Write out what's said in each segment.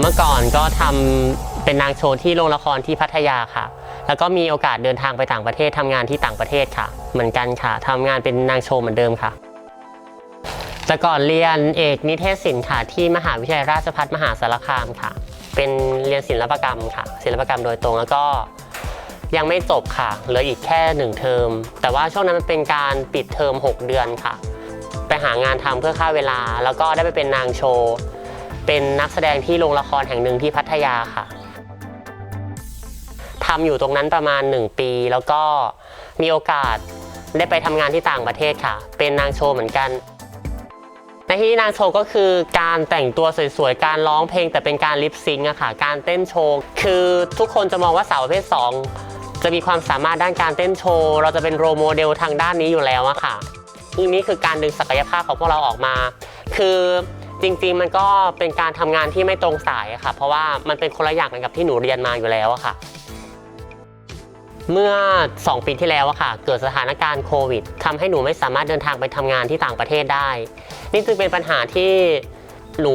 เมื่อก่อนก็ทำเป็นนางโชว์ที่โรงละครที่พัทยาค่ะ แล้วก็มีโอกาสเดินทางไปต่างประเทศทำงานที่ต่างประเทศค่ะ เหมือนกันค่ะทำงานเป็นนางโชว์เหมือนเดิมค่ะ แต่ก่อนเรียนเอกนิเทศศิลป์ค่ะที่มหาวิทยาลัยราชภัฏมหาสารคามค่ะ เป็นเรียนศิลปกรรมค่ะ ศิลปกรรมโดยตรงแล้วก็ยังไม่จบค่ะ เหลืออีกแค่หนึ่งเทอม แต่ว่าช่วงนั้นมันเป็นการปิดเทอม6 เดือนค่ะ ไปหางานทำเพื่อฆ่าเวลา แล้วก็ได้ไปเป็นนางโชว์ เป็นนักแสดงที่โรงละครแห่งหนึ่งที่พัทยาค่ะทำอยู่ตรงนั้นประมาณ 1 ปี แล้วก็มีโอกาสได้ไปทำงานที่ต่างประเทศค่ะ เป็นนางโชว์เหมือนกัน ในที่นางโชว์ก็คือการแต่งตัวสวยๆ การร้องเพลงแต่เป็นการลิปซิงค์อะค่ะ การเต้นโชว์ คือทุกคนจะมองว่าสาวประเภท 2 จะมีความสามารถด้านการเต้นโชว์ เราจะเป็นโรโมเดลทางด้านนี้อยู่แล้วอะค่ะนี่คือการดึงศักยภาพของพวกเราออกมา คือ จริงๆ มันก็เป็นการทำงานที่ไม่ตรงสายอะค่ะ เพราะว่ามันเป็นคนละอย่างกันกับที่หนูเรียนมาอยู่แล้วอะค่ะ เมื่อ 2 ปีที่แล้วอะค่ะ เกิดสถานการณ์โควิดทำให้หนูไม่สามารถเดินทางไปทำงานที่ต่างประเทศได้ นี่จึงเป็นปัญหาที่หนู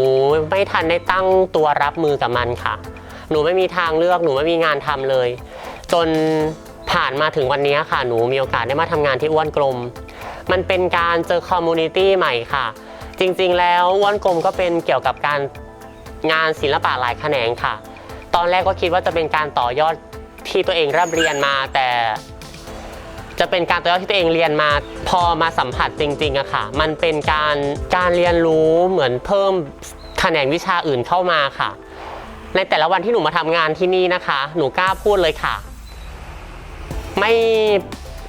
ไม่ทันได้ตั้งตัวรับมือกับมันค่ะ หนูไม่มีทางเลือกหนูไม่มีงานทำเลย จนผ่านมาถึงวันนี้ค่ะ หนูมีโอกาสได้มาทำงานที่อ้วนกลม มันเป็นการเจอคอมมูนิตี้ใหม่ค่ะ จริงๆ แล้วอ้วนกลมก็เป็นเกี่ยวกับการงานศิลปะหลายแขนงค่ะ ตอนแรกก็คิดว่าจะเป็นการต่อยอดที่ตัวเองร่ำเรียนมาแต่ จะเป็นการต่อยอดที่ตัวเองเรียนมา พอมาสัมผัสจริงๆอะค่ะ มันเป็นการการเรียนรู้เหมือนเพิ่มแขนงวิชาอื่นเข้ามาค่ะ ในแต่ละวันที่หนูมาทำงานที่นี่นะคะ หนูกล้าพูดเลยค่ะ ไม่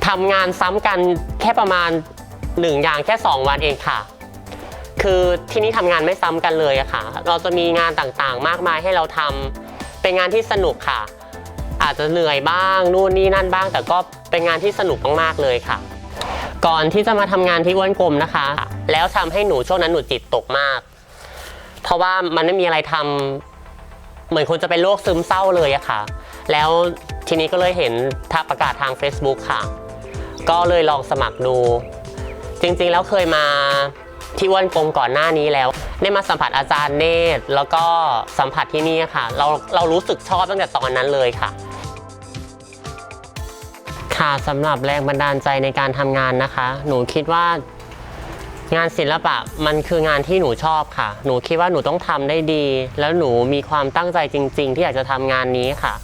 ทำงานซ้ำกันแค่ประมาณหนึ่งอย่างแค่ 2 วันเองค่ะ คือที่นี่ทำงานไม่ซ้ำกันเลยอะค่ะ เราจะมีงานต่างๆ มากมายให้เราทำเป็นงานที่สนุกค่ะ อาจจะเหนื่อยบ้างนู่นนี่นั่นบ้าง แต่ก็เป็นงานที่สนุกมากๆเลยค่ะ ก่อนที่จะมาทำงานที่อ้วนกลมนะคะ แล้วทำให้หนูช่วงนั้นหนูจิตตกมาก เพราะว่ามันไม่มีอะไรทำเหมือนคนจะเป็นโรคซึมเศร้าเลยอะค่ะ แล้วทีนี้ก็เลยเห็นทักประกาศทาง Facebook ค่ะ ก็เลยลองสมัครดู จริงๆแล้วเคยมา ที่อ้วนกลมก่อนหน้านี้แล้ว ได้มาสัมผัสอาจารย์เนตร แล้วก็สัมผัสที่นี่ค่ะ เราเรารู้สึกชอบตั้งแต่ตอนนั้นเลยค่ะ ค่ะสำหรับแรงบันดาลใจในการทำงานนะคะ หนูคิดว่างานศิลปะมันคืองานที่หนูชอบค่ะ หนูคิดว่าหนูต้องทำได้ดี แล้วหนูมีความตั้งใจจริง ๆ ที่อยากจะทำงานนี้ค่ะ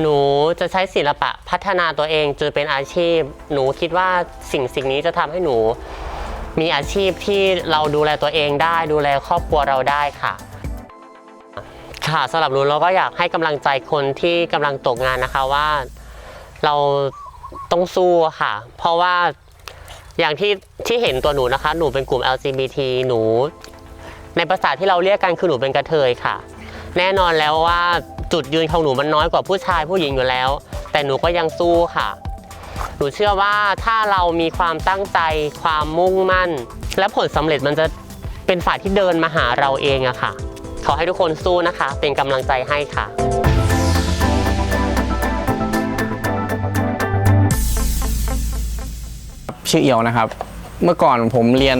หนูจะใช้ศิลปะพัฒนาตัวเองจนเป็นอาชีพ หนูคิดว่าสิ่งสิ่งนี้จะทำให้หนู มีอาชีพที่เราดูแลตัวเองได้ ดูแลครอบครัวเราได้ค่ะ ค่ะสำหรับหนูเราก็อยากให้กำลังใจคนที่กำลังตกงานนะคะว่า เราต้องสู้ค่ะ เพราะว่าอย่างที่ที่เห็นตัวหนูนะคะ หนูเป็นกลุ่ม LGBT หนู ในภาษาที่เราเรียกกันคือหนูเป็นกระเทยค่ะ แน่นอนแล้วว่าจุดยืนของหนูมันน้อยกว่าผู้ชายผู้หญิงอยู่แล้ว แต่หนูก็ยังสู้ค่ะ หนูเชื่อว่าถ้าเรามีความตั้งใจความมุ่งมั่น และผลสำเร็จมันจะเป็นฝ่ายที่เดินมาหาเราเองอะค่ะ ขอให้ทุกคนสู้นะคะ เป็นกำลังใจให้ค่ะชื่อเอียวนะครับ เมื่อก่อนผมเรียน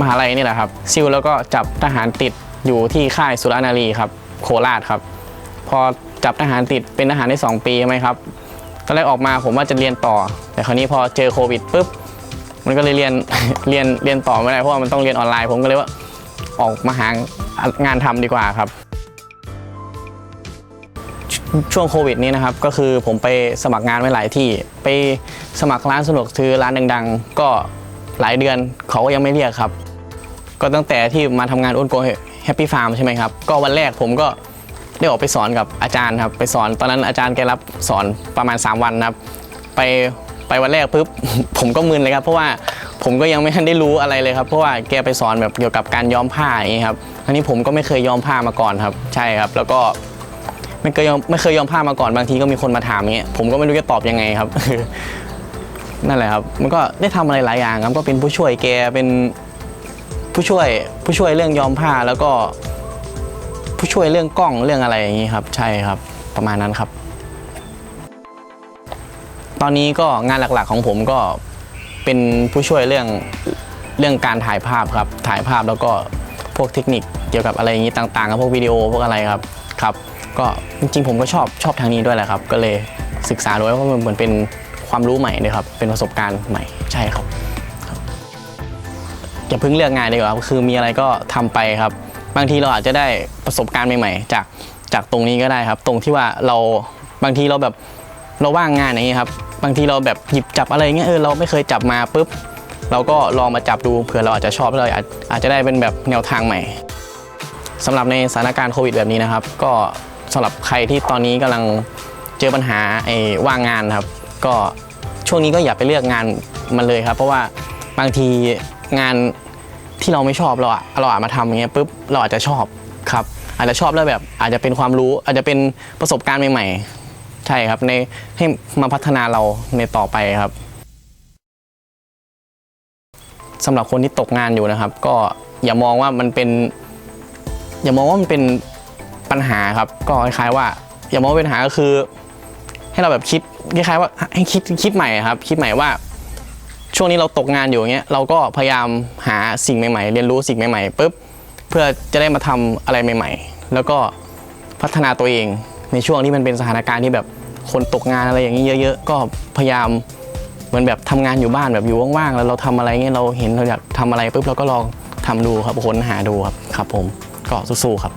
มหาลัยนี่แหละครับ ซิลแล้วก็จับทหารติดอยู่ที่ค่ายสุรนารีครับ โคราชครับ พอจับทหารติดเป็นทหารได้ 2 ปีใช่ไหมครับ อนแรกออกมาผมว่าจะเรียนต่อ แต่คราวนี้พอเจอโควิดปุ๊บมันก็เลยเรียนเรียนเรียนต่อไม่ได้เพราะว่ามันต้องเรียนออนไลน์ ผมก็เลยว่าออกมาหางานทำดีกว่าครับ ช่วงโควิดนี้นะครับ ก็คือผมไปสมัครงานไว้หลายที่ ไปสมัครร้านสะดวกซื้อร้านดัง ๆ ก็หลายเดือนเขาก็ยังไม่เรียกครับ ก็ตั้งแต่ที่มาทำงานอ้นโกแฮปปี้ฟาร์มใช่ไหมครับ ก็วันแรกผมก็ ได้ออกไปสอนกับอาจารย์ครับ ไปสอนตอนนั้นอาจารย์แกรับสอนประมาณ 3 วันครับ ไปไปวันแรกปุ๊บ ผมก็มึนเลยครับ เพราะว่าผมก็ยังไม่ทันได้รู้อะไรเลยครับ เพราะว่าแกไปสอนแบบเกี่ยวกับการย้อมผ้าอย่างนี้ครับอันนี้ผมก็ไม่เคยย้อมผ้ามาก่อนครับ ใช่ครับ แล้วก็ไม่เคยยอมไม่เคยย้อมผ้ามาก่อนบางทีก็มีคนมาถามอย่างเงี้ยผมก็ไม่รู้จะตอบยังไงครับ นั่นแหละครับ มันก็ได้ทำอะไรหลายอย่างครับ ก็เป็นผู้ช่วยแกเป็นผู้ช่วยผู้ช่วยเรื่องย้อมผ้าแล้วก็ ผู้ช่วยเรื่องกล้องเรื่องอะไรอย่างนี้ครับ ใช่ครับประมาณนั้นครับ ตอนนี้ก็งานหลักๆของผมก็เป็นผู้ช่วยเรื่องเรื่องการถ่ายภาพครับ ถ่ายภาพแล้วก็พวกเทคนิคเกี่ยวกับอะไรอย่างนี้ต่างๆกับพวกวิดีโอพวกอะไรครับครับ ก็จริงๆผมก็ชอบชอบทางนี้ด้วยแหละครับ ก็เลยศึกษาดูว่าะมันเหมือนเป็นความรู้ใหม่เลยครับ เป็นประสบการณ์ใหม่ใช่ครับอย่าเพิ่งเลือกงานดีกว่าครับคือมีอะไรก็ทำไปครับ บางทีเราอาจจะได้ประสบการณ์ใหม่ๆ จากจากตรงนี้ก็ได้ครับ ตรงที่ว่าเราบางทีเราแบบเราว่างงานอย่างนี้ครับบางทีเราแบบหยิบจับอะไรเงี้ยเออเราไม่เคยจับมาปุ๊บเราก็ลองมาจับดูเผื่อเราอาจจะชอบเราอาจอาจจะได้เป็นแบบแนวทางใหม่สำหรับในสถานการณ์โควิดแบบนี้นะครับ ก็สำหรับใครที่ตอนนี้กำลังเจอปัญหาไอ้ว่างงานครับ ก็ช่วงนี้ก็อย่าไปเลือกงานมันเลยครับ เพราะว่าบางทีงาน ที่เราไม่ชอบเราอะเราอาจมาทำอย่างเงี้ยปุ๊บเราอาจจะชอบครับ อาจจะชอบแล้วแบบอาจจะเป็นความรู้อาจจะเป็นประสบการณ์ใหม่ๆ ใช่ครับในให้มาพัฒนาเราในต่อไปครับสำหรับคนที่ตกงานอยู่นะครับ ก็อย่ามองว่ามันเป็น อย่ามองว่ามันเป็นปัญหาครับ ก็คล้ายๆว่า อย่ามองว่าเป็นปัญหาก็คือ ให้เราแบบคิดคล้ายๆว่าให้คิดคิดใหม่ครับ คิดใหม่ว่า ช่วงนี้เราตกงานอยู่เงี้ยเราก็พยายามหาสิ่งใหม่ๆ เรียนรู้สิ่งใหม่ๆปุ๊บเพื่อจะได้มาทำอะไรใหม่ ๆ แล้วก็พัฒนาตัวเองในช่วงที่มันเป็นสถานการณ์ที่แบบคนตกงานอะไรอย่างนี้เยอะ ๆ ก็พยายามเหมือนแบบทำงานอยู่บ้านแบบอยู่ว่างๆแล้วเราทำอะไรเงี้ยเราเห็นเราอยากทำอะไรปุ๊บเราก็ลองทำดูครับค้นหาดูครับครับผมก็สู้ๆครับ